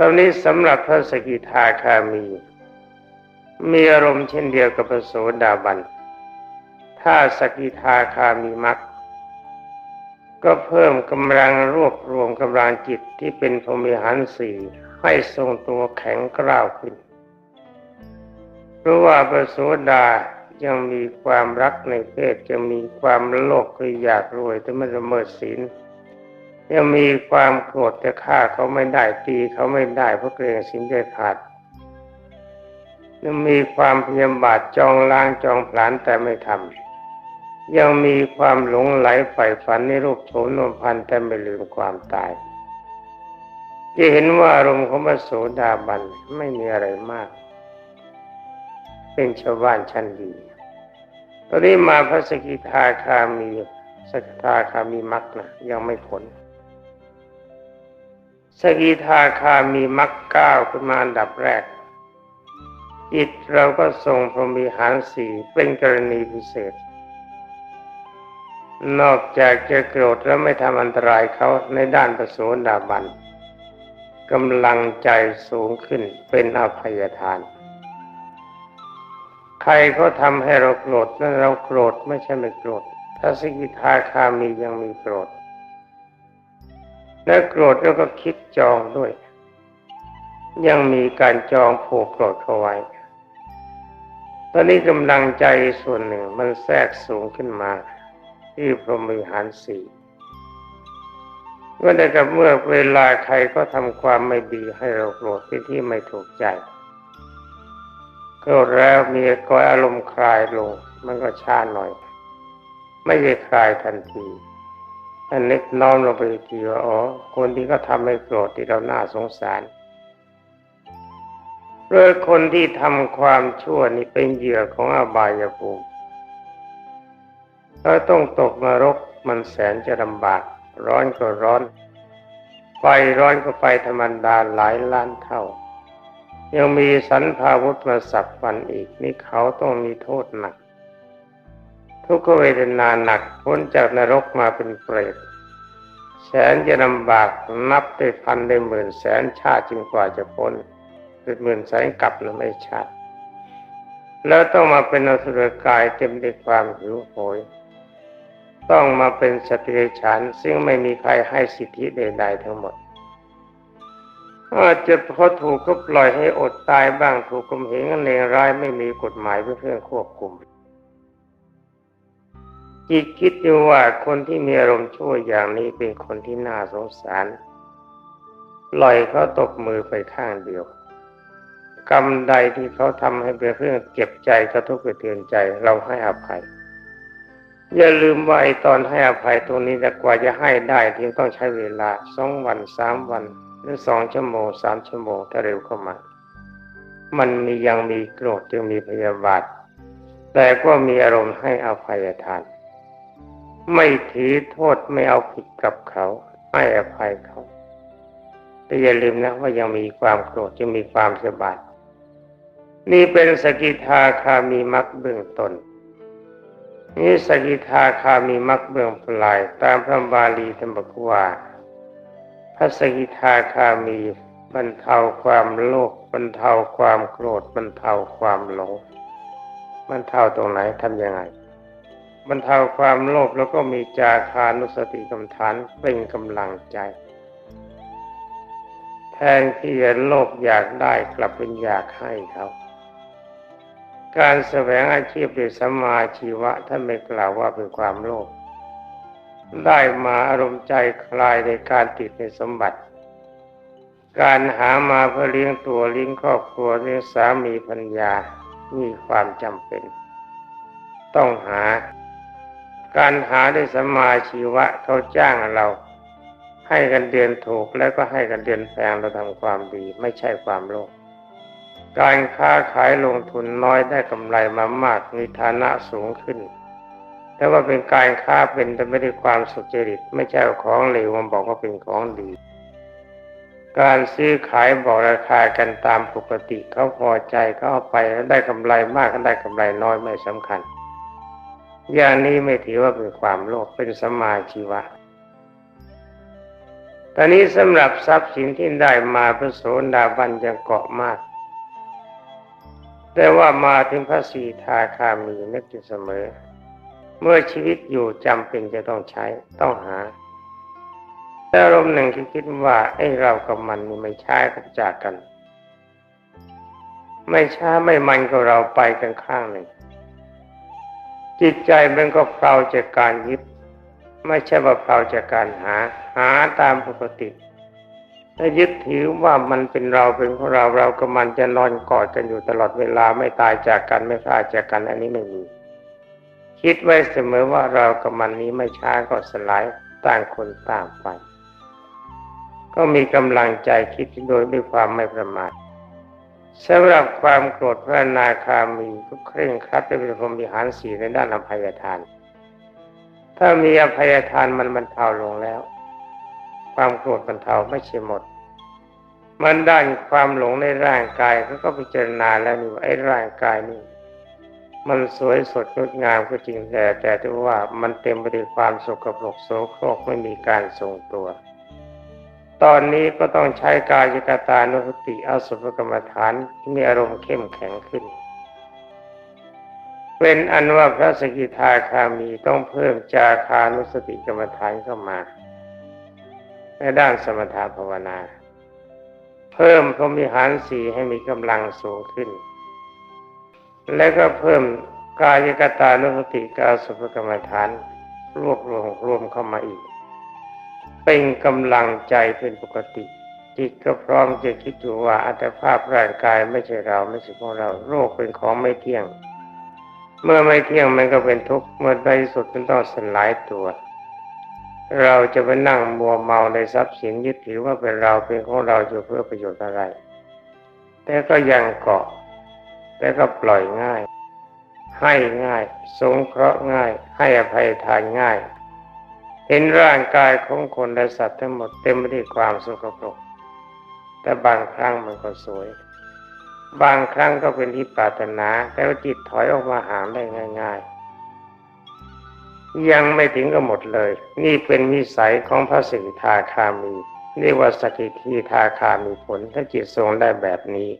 ตอนนี้สำหรับพระสกิทาคามี มีอารมณ์เช่นเดียวกับพระโสดาบัน ถ้าสกิทาคามีมักก็เพิ่มกำลังรวบรวมกำลังจิตที่เป็นพรมิหารสี่ให้ทรงตัวแข็งกร้าวขึ้น เพราะว่าพระโสดายังมีความรักในเพศจะมีความโลภคืออยากรวยแต่ไม่ละเมิดศีล ยังมีความโกรธจะฆ่าเขาไม่ได้ตีเขาไม่ได้เพราะเกรงสินจะขาดยังมีความพยาบาทจองล้างจองผลาญแต่ไม่ทำยังมีความหลงไหลใฝ่ฝันในรูปโฉมนมพันแต่ไม่ลืมความตายจะเห็นว่าอารมณ์ของพระโสดาบันไม่มีอะไรมาก เป็นชาวบ้านชั้นดีตอนนี้มาพระสกิทาคามีสกิทาคามีมักนะยังไม่ผล สกิทาคามีมักก้าวขึ้นมาอันดับแรก จิตเราก็ทรงพรมีหารสี่เป็นกรณีพิเศษ นอกจากจะโกรธและไม่ทำอันตรายเขาในด้านประโสดาบันกำลังใจสูงขึ้นเป็นอภัยทาน ใครเขาทำให้เราโกรธนั้นเราโกรธไม่ใช่ไม่โกรธถ้าสกิทาคามียังมีโกรธ และโกรธแล้วก็คิดจองด้วย ยังมีการจองผูกโกรธเขาไว้ ตอนนี้กำลังใจส่วนหนึ่งมันแทรกสูงขึ้นมา ที่พรหมิหารสี่ก็ได้กับเมื่อเวลาใครก็ทำความไม่ดีให้เราโกรธที่ที่ไม่ถูกใจโกรธแล้วมีก็อารมณ์คลายลง มันก็ช้าหน่อย ไม่ได้คลายทันที อันนึกน้อมลงไปอีกทีว่าอ๋อคนที่ก็ทำให้โกรธที่เราหน่าสงสารเพราะคนที่ทำความชั่วนี่เป็นเหยื่อของอบายภูมิถ้าต้องตกนรกมันแสนจะลำบาก ร้อนก็ร้อน ไฟร้อนก็ไฟธรรมดาหลายล้านเท่า ยังมีสันพาวุธมาสับฟันอีกนี่เขาต้องมีโทษหนัก ทุกขเวทนาหนักพ้นจากนรกมาเป็นเปรตแสนจะลำบากนับได้พันได้หมื่นแสนชาติจึงกว่าจะพ้นเป็นหมื่นแสนกลับแล้วไม่ชาติแล้วต้องมาเป็นอสุรกายเต็มด้วยความหิวโหย ต้องมาเป็นสติเดชานซึ่งไม่มีใครให้สิทธิใดๆทั้งหมดอาจจะเพราะถูกก็ปล่อยให้อดตายบ้างถูกกลมเหงเลงร้ายไม่มีกฎหมายเพื่อเครื่องควบคุม จิตคิดอยู่ว่าคนที่มีอารมณ์ชั่วอย่างนี้เป็นคนที่น่าสงสารปล่อยเขาตกมือไปข้างเดียว กรรมใดที่เขาทำให้เป็นเรื่องเก็บใจกระทบกระเทือนใจ เราให้อภัย อย่าลืมว่าไอ้ตอนให้อภัยตรงนี้แต่กว่าจะให้ได้ที่ต้องใช้เวลาสองวันสามวันหรือสองชั่วโมงสามชั่วโมงถ้าเร็วเข้ามา มันมียังมีโกรธยังมีพยาบาทแต่ก็มีอารมณ์ให้อภัยทาน ไม่ถือโทษไม่เอาผิดกับเขาให้อภัยเขาแต่อย่าลืมนะว่ายังมีความโกรธยังมีความเสียบาทนี่เป็นสกิทาคามีมักเบื้องต้นนี่สกิทาคามีมักเบื้องปลาย ตามพระบาลีธรรมบอกว่า พระสกิทาคามีบรรเทาความโลภบรรเทาความโกรธบรรเทาความหลงบรรเทาตรงไหนทำยังไง บรรเทาความโลภแล้วก็มีจาคานุสติกรรมฐานเป็นกำลังใจ แทนที่จะโลภอยากได้กลับเป็นอยากให้เขาการแสวงอาชีพด้วยสมมาชีวะท่านไม่กล่าวว่าเป็นความโลภได้มาอารมณ์ใจคลายในการติดในสมบัติ การหามาเพื่อเลี้ยงตัวเลี้ยงครอบครัวเลี้ยงสามีภรรยามีความจำเป็น ต้องหา การหาได้สัมมาชีวะเขาจ้างเรา ให้กันเดือนถูกแล้วก็ให้กันเดือนแพงเราทำความดีไม่ใช่ความโลภการค้าขายลงทุนน้อยได้กำไรมามากมีฐานะสูงขึ้น แต่ว่าเป็นการค้าเป็นแต่ไม่ได้ความสุจริตไม่ใช่ของเหลวมาบอกว่าเป็นของดี การซื้อขายบอกราคากันตามปกติเขาพอใจเขาเอาไปแล้วได้กำไรมากก็ได้กำไรน้อยไม่สำคัญ อย่างนี้ไม่ถือว่าเป็นความโลภเป็นสมาชีวะ ตอนนี้สำหรับทรัพย์สินที่ได้มาพระโสดาบันยังเกาะมาก แต่ว่ามาถึงพระสีทาคามีนึกอยู่เสมอ เมื่อชีวิตอยู่จำเป็นจะต้องใช้ต้องหาแต่อารมณ์หนึ่งที่คิดว่าไอ้เรากับมันนี่ไม่ใช่กันจากกัน ไม่ช้าไม่มันก็เราไปกันข้างหนึ่ง จิตใจมันก็เพลาจากการยึดไม่ใช่ว่าเพลาจากการหา หาตามปกติถ้ายึดถือว่ามันเป็นเราเป็นของเราเรากับมันจะนอนกอดกันอยู่ตลอดเวลาไม่ตายจากกันไม่พลาดจากกันอันนี้ไม่มีคิดไว้เสมอว่าเรากับมันนี้ไม่ช้าก็สลายต่างคนต่างไปก็มีกำลังใจคิดโดยด้วยความไม่ประมาท สำหรับความโกรธพระนาคามีก็เคร่งครัดด้วยพรหมวิหารสีในด้านอภัยทาน ถ้ามีอภัยทานมันบรรเทาลงแล้ว ความโกรธบรรเทาไม่ใช่หมด มันด้านความหลงในร่างกายเขาก็พิจารณาแล้วนี่ว่าไอ้ร่างกายนี่มันสวยสดงดงามก็จริงแต่แต่ที่ว่ามันเต็มไปด้วยความสกปรกโสโครกไม่มีการทรงตัว ตอนนี้ก็ต้องใช้กายกตานุสติอสุภกรรมฐานที่มีอารมณ์เข้มแข็งขึ้น เป็นอันว่าพระสกิทาคามีต้องเพิ่มจาคานุสติกรรมฐานเข้ามา ในด้านสมถภาวนา เพิ่มพรมิหารสีให้มีกำลังสูงขึ้น และก็เพิ่มกายกตานุสติกาสุภกรรมฐานรวบรวมรวมเข้ามาอีก เป็นกำลังใจเป็นปกติ จิตก็พร้อมจะคิดอยู่ว่าอัตภาพร่างกายไม่ใช่เราไม่ใช่ของเราโรคเป็นของไม่เที่ยง เมื่อไม่เที่ยงมันก็เป็นทุกข์เมื่อในสุดมันต้องสลายตัว เราจะไปนั่งมัวเมาในทรัพย์สินยึดถือว่าเป็นเราเป็นของเราอยู่เพื่อประโยชน์อะไร แต่ก็ยังเกาะแต่ก็ปล่อยง่าย ให้ง่าย สงเคราะห์ง่าย ให้อภัยทานง่าย เห็นร่างกายของคนและสัตว์ทั้งหมดเต็มไปด้วยความสกปรก แต่บางครั้งมันก็สวย บางครั้งก็เป็นที่ปรารถนาแต่ว่าจิตถอยออกมาหาได้ง่าย ๆ ยังไม่ถึงก็หมดเลย นี่เป็นวิสัยของพระสิทธาคามีเรียกว่าสกิทีทาคามีผลถ้าจิตทรงได้แบบนี้